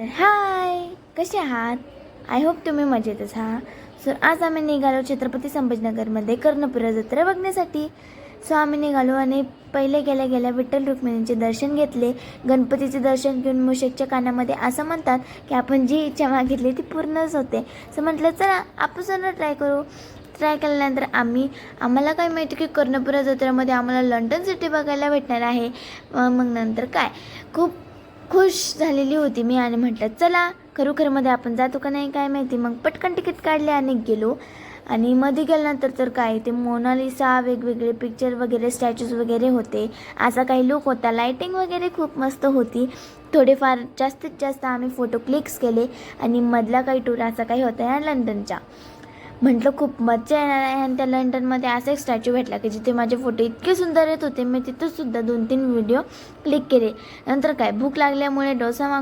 हाय कसे आहात? I hope तुम्ही मजेतच हा? सो आज आम्ही निघालो छत्रपती संभाजीनगरमध्ये कर्णपुरा जत्रा बघण्यासाठी. सो आम्ही निघालो आणि पहिले गेल्या गेल्या विठ्ठल रुक्मिणींचे दर्शन घेतले. गणपतीचे दर्शन घेऊन मुशेकच्या कानामध्ये असं म्हणतात की आपण जी इच्छा मागितली ती पूर्णच होते. सो म्हटलं चला आपण ट्राय करू. ट्राय केल्यानंतर आम्ही आम्हाला काय माहिती की कर्णपुरा जत्रेमध्ये आम्हाला लंडन सिटी बघायला भेटणार आहे. मग नंतर काय? खूप खुश झालेली होती मी आणि म्हटलं चला खरोखरमध्ये आपण जातो का नाही काय माहिती. मग पटकन तिकीट काढले आणि गेलो. आणि मध्ये गेल्यानंतर तर काय ते मोनालिसा वेगवेगळे पिक्चर वगैरे स्टॅच्यूज वगैरे होते. असा काही लुक होता. लाईटिंग वगैरे खूप मस्त होती. थोडेफार जास्तीत जास्त आम्ही फोटो क्लिक्स केले आणि मधला काही टूर असा काही होता या लंडनच्या म्हटलं खूप मज्जा येणार आहे. आणि त्या लंडनमध्ये असा एक स्टॅच्यू भेटला की जिथे माझे फोटो इतके सुंदर येत होते. मी तिथं सुद्धा दोन तीन व्हिडिओ क्लिक केले. नंतर काय भूक लागल्यामुळे डोसा माग